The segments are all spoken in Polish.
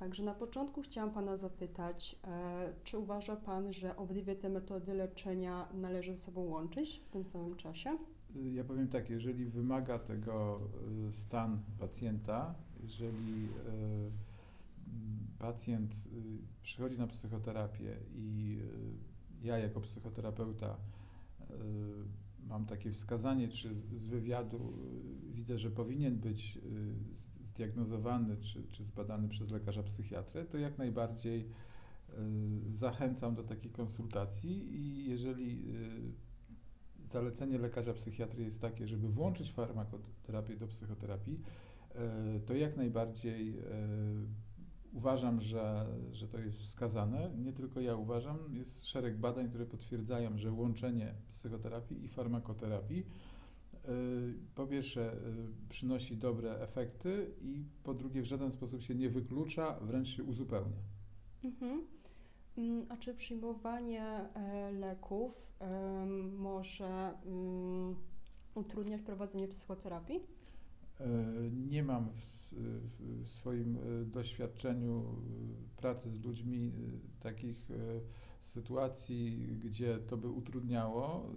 Także na początku chciałam Pana zapytać, e, czy uważa Pan, że obydwie te metody leczenia należy ze sobą łączyć w tym samym czasie? Y, Ja powiem tak, jeżeli wymaga tego y, stan pacjenta, jeżeli y, pacjent przychodzi na psychoterapię i ja jako psychoterapeuta mam takie wskazanie, czy z- wywiadu widzę, że powinien być y, zdiagnozowany czy, czy zbadany przez lekarza psychiatrę, to jak najbardziej y, zachęcam do takiej konsultacji i jeżeli y, zalecenie lekarza psychiatry jest takie, żeby włączyć farmakoterapię do psychoterapii, e, to jak najbardziej uważam, że, że to jest wskazane. Nie tylko ja uważam, jest szereg badań, które potwierdzają, że łączenie psychoterapii i farmakoterapii po pierwsze e, przynosi dobre efekty i po drugie w żaden sposób się nie wyklucza, wręcz się uzupełnia. Mhm. Mm, A czy przyjmowanie e, leków em, może mm, utrudniać prowadzenie psychoterapii? E, Nie mam w, w swoim e, doświadczeniu e, pracy z ludźmi e, takich e, sytuacji, gdzie to by utrudniało.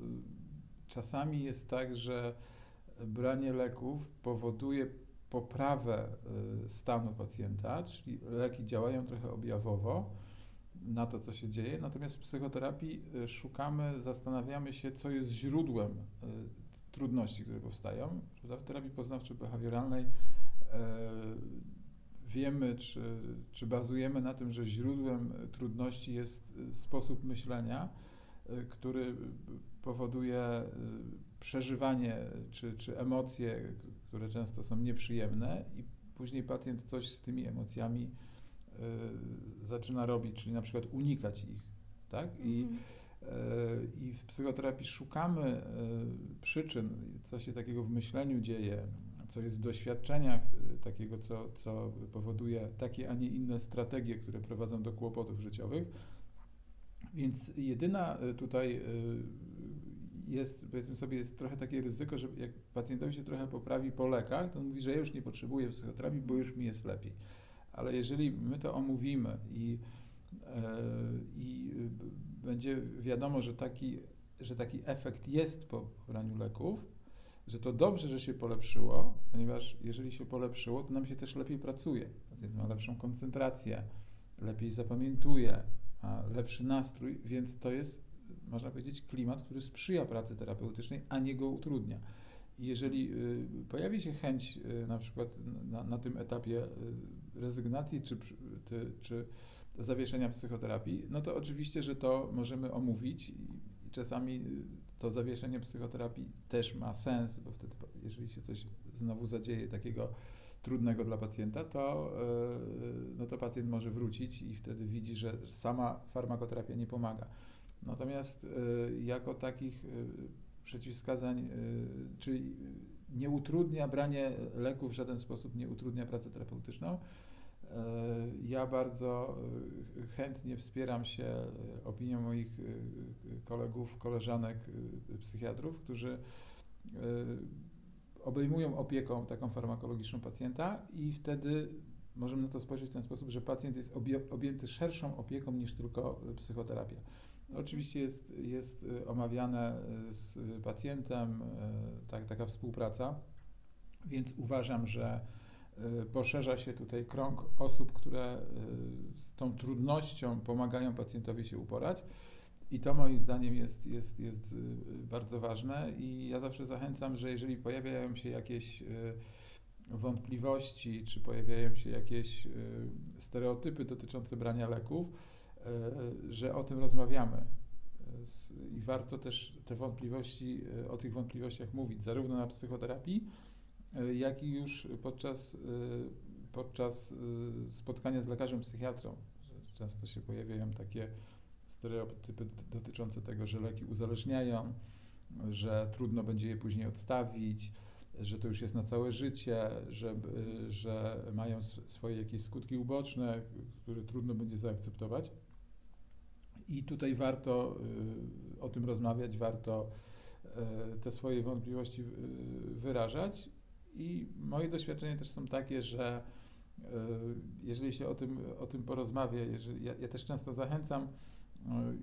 Czasami jest tak, że branie leków powoduje poprawę e, stanu pacjenta, czyli leki działają trochę objawowo na to, co się dzieje, natomiast w psychoterapii e, szukamy, zastanawiamy się, co jest źródłem e, trudności, które powstają. W terapii poznawczo-behawioralnej wiemy, czy, czy bazujemy na tym, że źródłem trudności jest sposób myślenia, który powoduje e, przeżywanie czy, czy emocje, które często są nieprzyjemne i później pacjent coś z tymi emocjami e, zaczyna robić, czyli na przykład unikać ich. Tak? I Mhm. E, I w psychoterapii szukamy przyczyn, co się takiego w myśleniu dzieje, co jest w doświadczeniach takiego, co, co powoduje takie, a nie inne strategie, które prowadzą do kłopotów życiowych. Więc jedyna tutaj jest, powiedzmy sobie, jest trochę takie ryzyko, że jak pacjentowi się trochę poprawi po lekach, to on mówi, że ja już nie potrzebuję psychoterapii, bo już mi jest lepiej. Ale jeżeli my to omówimy i E, i będzie wiadomo, że taki, że taki efekt jest po braniu leków, że to dobrze, że się polepszyło, ponieważ jeżeli się polepszyło, to nam się też lepiej pracuje. Pacjent ma lepszą koncentrację, lepiej zapamiętuje, ma lepszy nastrój, więc to jest, można powiedzieć, klimat, który sprzyja pracy terapeutycznej, a nie go utrudnia. Jeżeli y, pojawi się chęć y, na przykład na, na tym etapie y, rezygnacji czy, czy zawieszenia psychoterapii, no to oczywiście, że to możemy omówić i, czasami to zawieszenie psychoterapii też ma sens, bo wtedy, jeżeli się coś znowu zadzieje takiego trudnego dla pacjenta, to, no to pacjent może wrócić i wtedy widzi, że sama farmakoterapia nie pomaga. Natomiast y, jako takich y, przeciwwskazań, y, czyli nie utrudnia branie leków w żaden sposób, nie utrudnia pracy terapeutyczną. Ja bardzo chętnie wspieram się opinią moich kolegów, koleżanek psychiatrów, którzy obejmują opieką taką farmakologiczną pacjenta i wtedy możemy na to spojrzeć w ten sposób, że pacjent jest objęty szerszą opieką niż tylko psychoterapia. Oczywiście jest, jest e, omawiane e, z pacjentem e, tak, taka współpraca, więc uważam, że poszerza się tutaj krąg osób, które z tą trudnością pomagają pacjentowi się uporać. I to moim zdaniem jest, jest, jest bardzo ważne i ja zawsze zachęcam, że jeżeli pojawiają się jakieś wątpliwości, czy pojawiają się jakieś stereotypy dotyczące brania leków, że o tym rozmawiamy. E, I warto też te wątpliwości, e, o tych wątpliwościach mówić, zarówno na psychoterapii, e, jak i już podczas, e, podczas e, spotkania z lekarzem psychiatrą. Często się pojawiają takie stereotypy dot- dotyczące tego, że leki uzależniają, że trudno będzie je później odstawić, że to już jest na całe życie, że, że mają swoje jakieś skutki uboczne, które trudno będzie zaakceptować. I tutaj warto y, o tym rozmawiać, warto y, te swoje wątpliwości y, wyrażać. I moje doświadczenia też są takie, że jeżeli się o tym, o tym porozmawia, jeżeli, ja, ja też często zachęcam,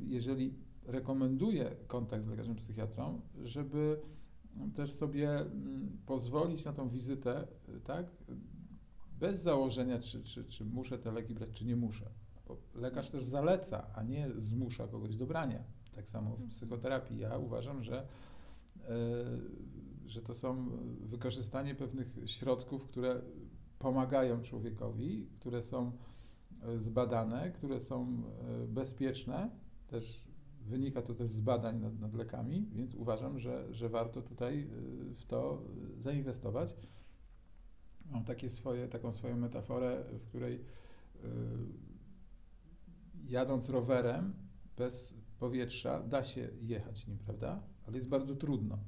jeżeli rekomenduję kontakt z lekarzem psychiatrą, żeby też sobie mm, pozwolić na tą wizytę, tak, bez założenia, czy, czy, czy muszę te leki brać, czy nie muszę. Bo lekarz też zaleca, a nie zmusza kogoś do brania. Tak samo w Mhm. psychoterapii. Ja uważam, że, e, że to są wykorzystanie pewnych środków, które pomagają człowiekowi, które są e, zbadane, które są e, bezpieczne. Też wynika to też z badań nad, nad lekami, więc uważam, że, że warto tutaj w to zainwestować. Mam takie swoje, taką swoją metaforę, w której jadąc rowerem bez powietrza da się jechać nim, prawda? Ale jest bardzo trudno.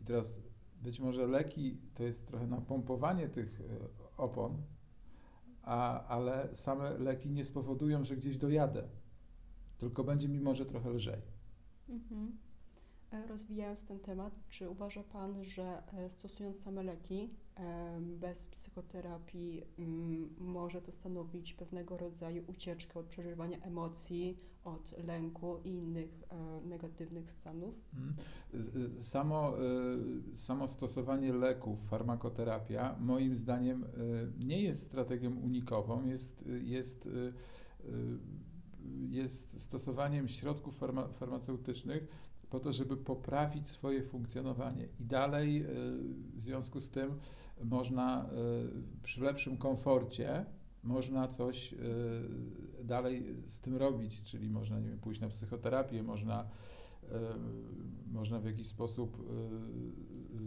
I teraz być może leki to jest trochę napompowanie tych y, opon, a, ale same leki nie spowodują, że gdzieś dojadę, tylko będzie mi może trochę lżej. Mhm. E, Rozwijając ten temat, czy uważa Pan, że e, stosując same leki e, bez psychoterapii mm, może to stanowić pewnego rodzaju ucieczkę od przeżywania emocji, od lęku i innych negatywnych stanów? Z- Samo, samo stosowanie leków, farmakoterapia, moim zdaniem nie jest strategią unikową, jest, jest, jest stosowaniem środków farma, farmaceutycznych po to, żeby poprawić swoje funkcjonowanie. I dalej y, w związku z tym można y, przy lepszym komforcie można coś y, dalej z tym robić, czyli można nie wiem, pójść na psychoterapię, można e, można w jakiś sposób e, e,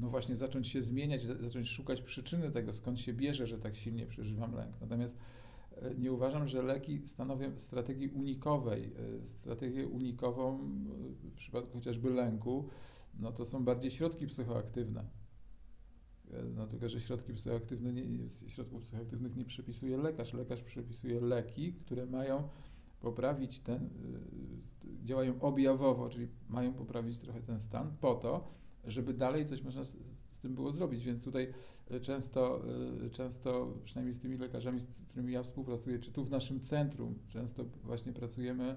no właśnie zacząć się zmieniać, za- zacząć szukać przyczyny tego, skąd się bierze, że tak silnie przeżywam lęk. Natomiast e, nie uważam, że leki stanowią strategii unikowej. E, Strategię unikową e, w przypadku chociażby lęku, no to są bardziej środki psychoaktywne. E, No tylko, że środki psychoaktywne nie, środków psychoaktywnych nie przepisuje lekarz. Lekarz przepisuje leki, które mają poprawić ten, działają objawowo, czyli mają poprawić trochę ten stan po to, żeby dalej coś można z tym było zrobić. Więc tutaj y, często, y, często, przynajmniej z tymi lekarzami, z którymi ja współpracuję, czy tu w naszym centrum, często właśnie pracujemy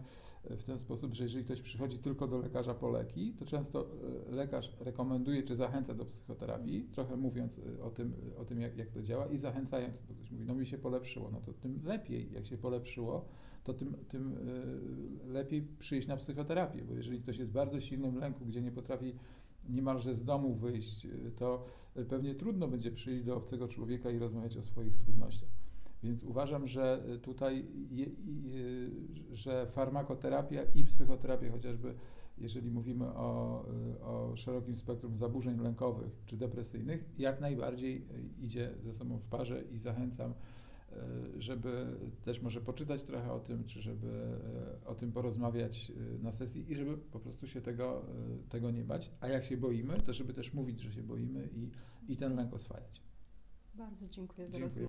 y, w ten sposób, że jeżeli ktoś przychodzi tylko do lekarza po leki, to często lekarz rekomenduje czy zachęca do psychoterapii, trochę mówiąc o tym, o tym jak, jak to działa i zachęcając, bo ktoś mówi, no mi się polepszyło, no to tym lepiej, jak się polepszyło, to tym, tym lepiej przyjść na psychoterapię, bo jeżeli ktoś jest w bardzo silnym lęku, gdzie nie potrafi niemalże z domu wyjść, y, to y, pewnie trudno będzie przyjść do obcego człowieka i rozmawiać o swoich trudnościach. Więc uważam, że y, tutaj, je, y, że farmakoterapia i psychoterapia, chociażby jeżeli mówimy o, o szerokim spektrum zaburzeń lękowych czy depresyjnych, jak najbardziej idzie ze sobą w parze i zachęcam żeby też może poczytać trochę o tym, czy żeby e, o tym porozmawiać e, na sesji i żeby po prostu się tego, e, tego nie bać. A jak się boimy, to żeby też mówić, że się boimy i, i ten lęk oswajać. Bardzo dziękuję za rozmowę.